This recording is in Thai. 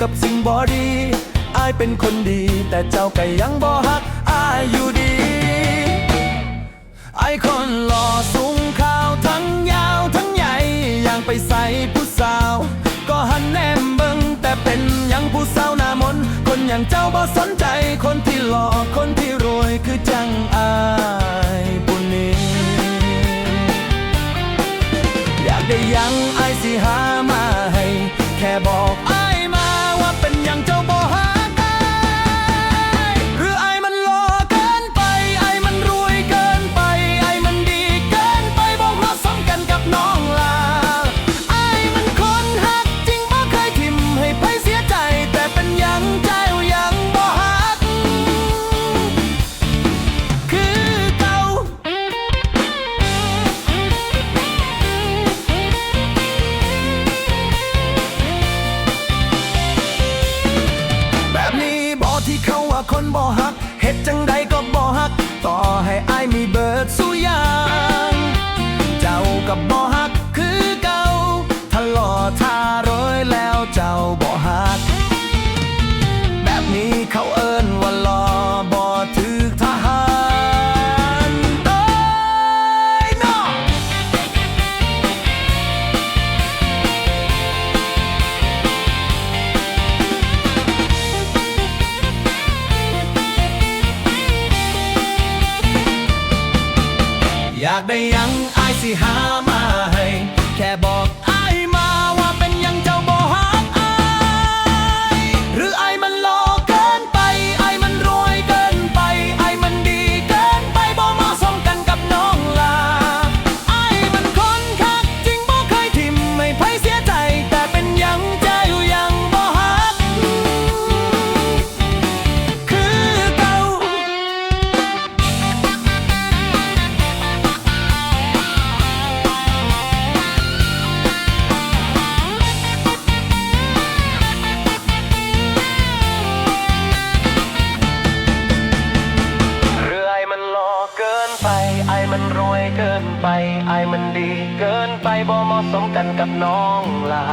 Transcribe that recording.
บ่ดีอายเป็นคนดี แต่เจ้าก็ยังบ่ฮักอายอยู่ดีไอคนหล่อสูงขาวทั้งยาวทั้งใหญ่อย่างไปใส่ผู้สาว ก็หันแนมเบิงแต่เป็นยังผู้สาวหน้ามน คนอย่างเจ้าบ่สนใจคนที่หล่อคนที่รวยคือจังอายผู้นี้อยากได้ยังไอสิหามาให้ แค่บอก บ่ฮัก ต่อให้อายมีเบิดสู้ยาง เจ้ากับบ่ฮัก อยากได้ยังอายสิหามาให้ แค่บอก มันรวยเกินไปไอ้มันดีเกินไปบ่เหมาะสมกันกับน้องลา